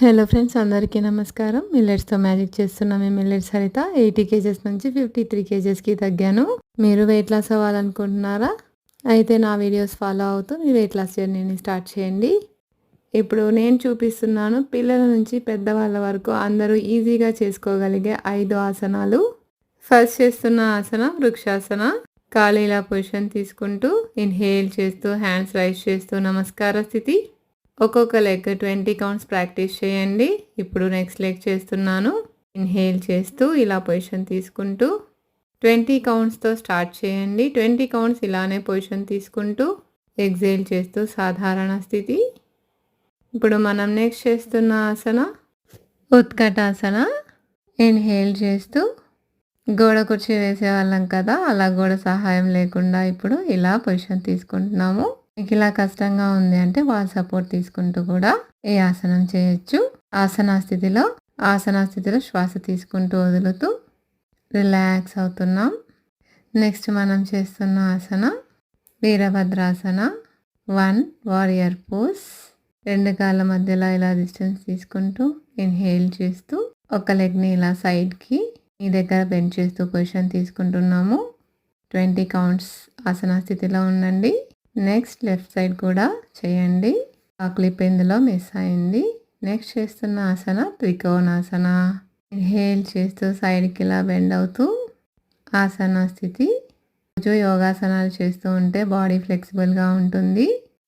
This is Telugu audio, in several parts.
హలో ఫ్రెండ్స్ అందరికీ నమస్కారం. మిల్లెట్స్తో మ్యాజిక్ చేస్తున్నాం మేము మిల్లెట్స్ హరిత ఎయిటీ కేజెస్ నుంచి ఫిఫ్టీ త్రీ కేజెస్కి తగ్గాను. మీరు వెయిట్ లాస్ అవ్వాలనుకుంటున్నారా? అయితే నా వీడియోస్ ఫాలో అవుతూ మీ వెయిట్ లాస్ జర్నీని స్టార్ట్ చేయండి. ఇప్పుడు నేను చూపిస్తున్నాను పిల్లల నుంచి పెద్దవాళ్ళ వరకు అందరూ ఈజీగా చేసుకోగలిగే ఐదు ఆసనాలు. ఫస్ట్ చేస్తున్న ఆసనం వృక్షాసన. ఖాళీలా పొజిషన్ తీసుకుంటూ ఇన్హేల్ చేస్తూ హ్యాండ్స్ రైస్ చేస్తూ నమస్కార స్థితి. ఒక్కొక్క లెగ్ ట్వంటీ కౌంట్స్ ప్రాక్టీస్ చేయండి. ఇప్పుడు నెక్స్ట్ లెగ్ చేస్తున్నాను. ఇన్హేల్ చేస్తూ ఇలా పొజిషన్ తీసుకుంటూ ట్వంటీ కౌంట్స్తో స్టార్ట్ చేయండి. ట్వంటీ కౌంట్స్ ఇలానే పొజిషన్ తీసుకుంటూ ఎగ్జైల్ చేస్తూ సాధారణ స్థితి. ఇప్పుడు మనం నెక్స్ట్ చేస్తున్న ఆసన ఉత్కటాసన. ఇన్హేల్ చేస్తూ గోడ కుర్చీ వేసేవాళ్ళం కదా అలా గోడ సహాయం లేకుండా ఇప్పుడు ఇలా పొజిషన్ తీసుకుంటున్నాము. మీకు ఇలా కష్టంగా ఉంది అంటే వాల్ సపోర్ట్ తీసుకుంటూ కూడా ఈ ఆసనం చేయొచ్చు. ఆసనా స్థితిలో ఆసనా స్థితిలో శ్వాస తీసుకుంటూ వదులుతూ రిలాక్స్ అవుతున్నాం. నెక్స్ట్ మనం చేస్తున్న ఆసన వీరభద్రాసన వన్ వారియర్ పోస్ రెండు కాళ్ళ మధ్యలో ఇలా డిస్టెన్స్ తీసుకుంటూ ఇన్హేల్ చేస్తూ ఒక లెగ్ని ఇలా సైడ్కి మీ దగ్గర బెండ్ చేస్తూ పొజిషన్ తీసుకుంటున్నాము. ట్వంటీ కౌంట్స్ ఆసన స్థితిలో ఉండండి. నెక్స్ట్ లెఫ్ట్ సైడ్ కూడా చేయండి. ఆ క్లిప్ ఇందులో మిస్ అయింది. నెక్స్ట్ చేస్తున్న ఆసన త్రికోణాసన. ఇన్హేల్ చేస్తూ సైడ్కి ఇలా బెండ్ అవుతూ ఆసన స్థితి. రోజు యోగాసనాలు చేస్తూ ఉంటే బాడీ ఫ్లెక్సిబుల్గా ఉంటుంది.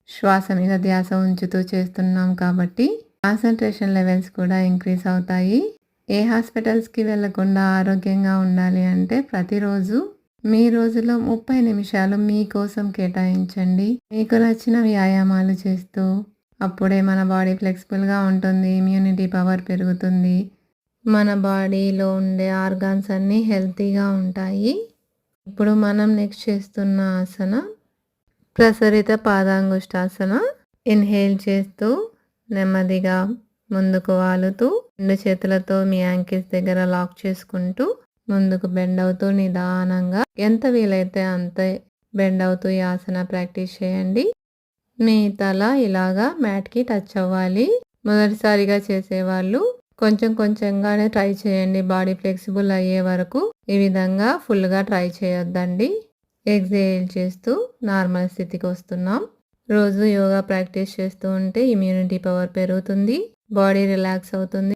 శ్వాస మీద ధ్యాస ఉంచుతూ చేస్తున్నాం కాబట్టి కాన్సన్ట్రేషన్ లెవెల్స్ కూడా ఇంక్రీజ్ అవుతాయి. ఏ హాస్పిటల్స్కి వెళ్ళకుండా ఆరోగ్యంగా ఉండాలి అంటే ప్రతిరోజు మీ రోజులో ముప్పై నిమిషాలు మీకోసం కేటాయించండి. మీకు నచ్చిన వ్యాయామాలు చేస్తూ అప్పుడే మన బాడీ ఫ్లెక్సిబుల్గా ఉంటుంది ఇమ్యూనిటీ పవర్ పెరుగుతుంది. మన బాడీలో ఉండే ఆర్గాన్స్ అన్నీ హెల్తీగా ఉంటాయి. ఇప్పుడు మనం నెక్స్ట్ చేస్తున్న ఆసన ప్రసరిత పాదాంగుష్టాసన. ఇన్హేల్ చేస్తూ నెమ్మదిగా ముందుకు వాలుతూ రెండు చేతులతో మీ యాంకిల్స్ దగ్గర లాక్ చేసుకుంటూ ముందుకు బెండ్ అవుతూ నిదానంగా ఎంత వీలైతే అంత బెండ్ అవుతూ ఈ ఆసన ప్రాక్టీస్ చేయండి. మీ తల ఇలాగా మ్యాట్కి టచ్ అవ్వాలి. మొదటిసారిగా చేసేవాళ్ళు కొంచెం కొంచెంగానే ట్రై చేయండి. బాడీ ఫ్లెక్సిబుల్ అయ్యే వరకు ఈ విధంగా ఫుల్గా ట్రై చేయొద్దండి. ఎగ్జైల్ చేస్తూ నార్మల్ స్థితికి వస్తున్నాం. రోజు యోగా ప్రాక్టీస్ చేస్తూ ఉంటే ఇమ్యూనిటీ పవర్ పెరుగుతుంది. బాడీ రిలాక్స్ అవుతుంది.